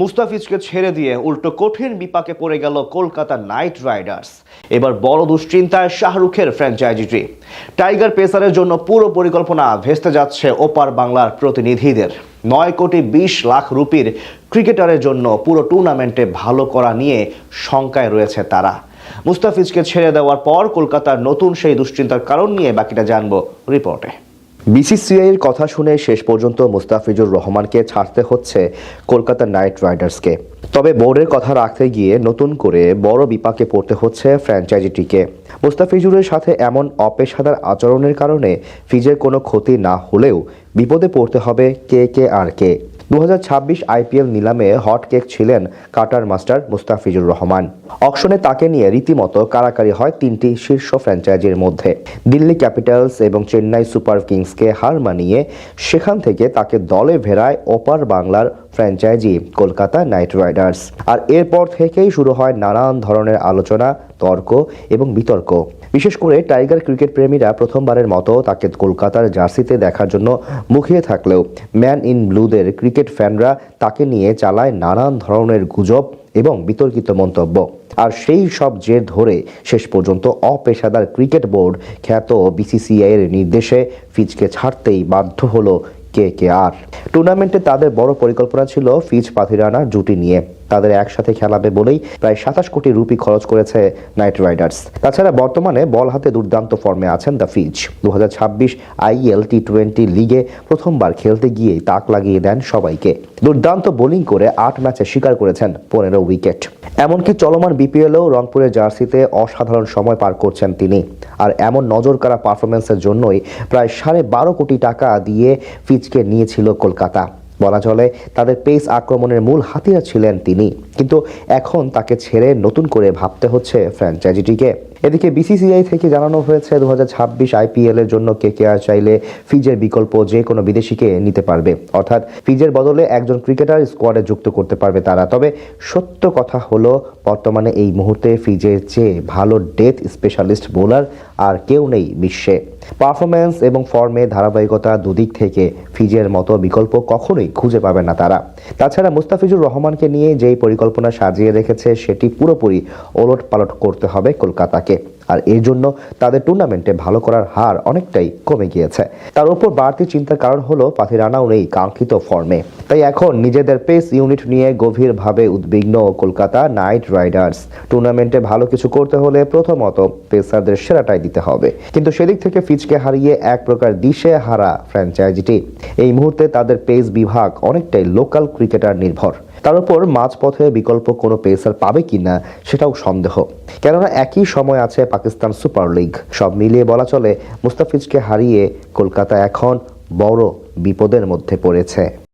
মুস্তাফিজকে ছেড়ে দিয়ে উল্টো কঠিন বিপাকে পড়ে গেল কলকাতা নাইট রাইডার্স। এবার বড় দুশ্চিন্তায় শাহরুখের ফ্র্যাঞ্চাইজিটি টাইগার পেসারের জন্য পুরো পরিকল্পনা ভেস্তে যাচ্ছে ওপার বাংলার প্রতিনিধিদের। নয় কোটি বিশ লাখ রুপির ক্রিকেটারের জন্য পুরো টুর্নামেন্টে ভালো করা নিয়ে শঙ্কায় রয়েছে তারা। মুস্তাফিজকে ছেড়ে দেওয়ার পর কলকাতার নতুন সেই দুশ্চিন্তার কারণ নিয়ে বাকিটা জানব রিপোর্টে। বিসিসিআই এর কথা শুনে শেষ পর্যন্ত মুস্তাফিজুর রহমানকে ছাড়তে হচ্ছে কলকাতা নাইট রাইডার্সকে। তবে বোর্ডের কথা রাখতে গিয়ে নতুন করে বড় বিপাকে পড়তে হচ্ছে ফ্র্যাঞ্চাইজিটিকে। মুস্তাফিজুরের সাথে এমন অপেশাদার আচরণের কারণে ফিজের কোনো ক্ষতি না হলেও বিপদে পড়তে হবে কে কে আর কে। দু হাজার ছাব্বিশ আইপিএল নিলামে হট কেক ছিলেন কাটার মাস্টার মুস্তাফিজুর রহমান। অকশনে তাকে নিয়ে রীতিমতো কারাকারি হয় তিনটি শীর্ষ ফ্র্যাঞ্চাইজির মধ্যে। দিল্লি ক্যাপিটালস এবং চেন্নাই সুপার কিংসকে হার মানিয়ে সেখান থেকে তাকে দলে ভেড়ায় ওপার বাংলার ফ্র্যাঞ্চাইজি কলকাতা নাইট রাইডার্স। আর এরপর থেকেই শুরু হয় নানান ধরনের আলোচনা, তর্ক এবং বিতর্ক। বিশেষ করে টাইগার ক্রিকেট প্রেমীরা প্রথমবারের মতো তাকে কলকাতার জার্সিতে দেখার জন্য মুখিয়ে থাকলেও ম্যান ইন ব্লুদের ক্রিকেট ফ্যানরা তাকে নিয়ে চালায় নানান ধরনের গুজব এবং বিতর্কিত মন্তব্য। আর সেই সব জের ধরে শেষ পর্যন্ত অপেশাদার ক্রিকেট বোর্ড খ্যাত বিসিসিআই এর নির্দেশে ফিজকে ছাড়তেই বাধ্য হলো কে কে আর। টুর্নামেন্টে তাদের বড় পরিকল্পনা ছিল ফিজ পাথিরানা জুটি নিয়ে। তাদের একসাথে খেলাবে বলেই প্রায় সাতাশ কোটি রুপি খরচ করেছে নাইট রাইডার্স। তাছাড়া বর্তমানে বল হাতে দুর্দান্ত ফর্মে আছেন দ্য ফিজ। দু আইএল টি টোয়েন্টি লিগে প্রথমবার খেলতে গিয়ে তাক লাগিয়ে দেন সবাইকে। দুর্দান্ত বোলিং করে আট ম্যাচে শিকার করেছেন পনেরো উইকেট। এমনকি চলমান বিপিএলেও রংপুরের জার্সিতে অসাধারণ সময় পার করছেন তিনি। আর এমন নজরকাড়া পারফরমেন্সের জন্যই প্রায় সাড়ে বারো কোটি টাকা দিয়ে ফিজকে নিয়েছিল কলকাতা। বলা চলে তাদের পেস আক্রমণের মূল হাতিয়ার ছিলেন তিনি। কিন্তু এখন তাকে ছেড়ে নতুন করে ভাবতে হচ্ছে ফ্র্যাঞ্চাইজিটিকে। এদিকে বিসিসিআই থেকে জানানো হয়েছে দু হাজার ছাব্বিশ আইপিএল এর জন্য কে কে আর চাইলে ফিজের বিকল্প যে কোনো বিদেশিকে নিতে পারবে। অর্থাৎ ফিজের বদলে একজন ক্রিকেটার স্কোয়াডে যুক্ত করতে পারবে তারা। তবে সত্য কথা হলো, বর্তমানে এই মুহূর্তে ফিজের চেয়ে ভালো ডেথ স্পেশালিস্ট বোলার আর কেউ নেই বিশ্বে। পারফরম্যান্স এবং ফর্মে ধারাবাহিকতা দুদিক থেকে ফিজের মতো বিকল্প কখনোই খুঁজে পাবে না তারা। তাছাড়া মুস্তাফিজুর রহমানকে নিয়ে যেই পরিকল্পনা সাজিয়ে রেখেছে, সেটি পুরোপুরি ওলট পালট করতে হবে কলকাতাকে। আর এর জন্য তাদের টুর্নামেন্টে ভালো করার হার অনেকটাই কমে গিয়েছে। তার উপর বাড়তি চিন্তার কারণ হলো পাথিরানাও নেই কাঙ্ক্ষিত ফর্মে তাই এখন নিজেদের পেস ইউনিট নিয়ে গভীরভাবে উদ্বিগ্ন কলকাতা নাইট রাইডার্স টুর্নামেন্টে ভালো কিছু করতে হলে প্রথমত পেসারদের সেরাটাই দিতে হবে। কিন্তু সেদিক থেকে ফিচকে হারিয়ে এক প্রকার দিশে হারা ফ্র্যাঞ্চাইজিটি এই মুহূর্তে তাদের পেস বিভাগ অনেকটাই লোকাল ক্রিকেটার নির্ভর। তার উপর মাঝপথে বিকল্প কোনো পেসার পাবে কিনা সেটাও সন্দেহ। কেননা একই সময় আছে পাকিস্তান সুপার লিগ। সব মিলিয়ে বলা চলে, মুস্তাফিজকে হারিয়ে কলকাতা এখন বড় বিপদের মধ্যে পড়েছে।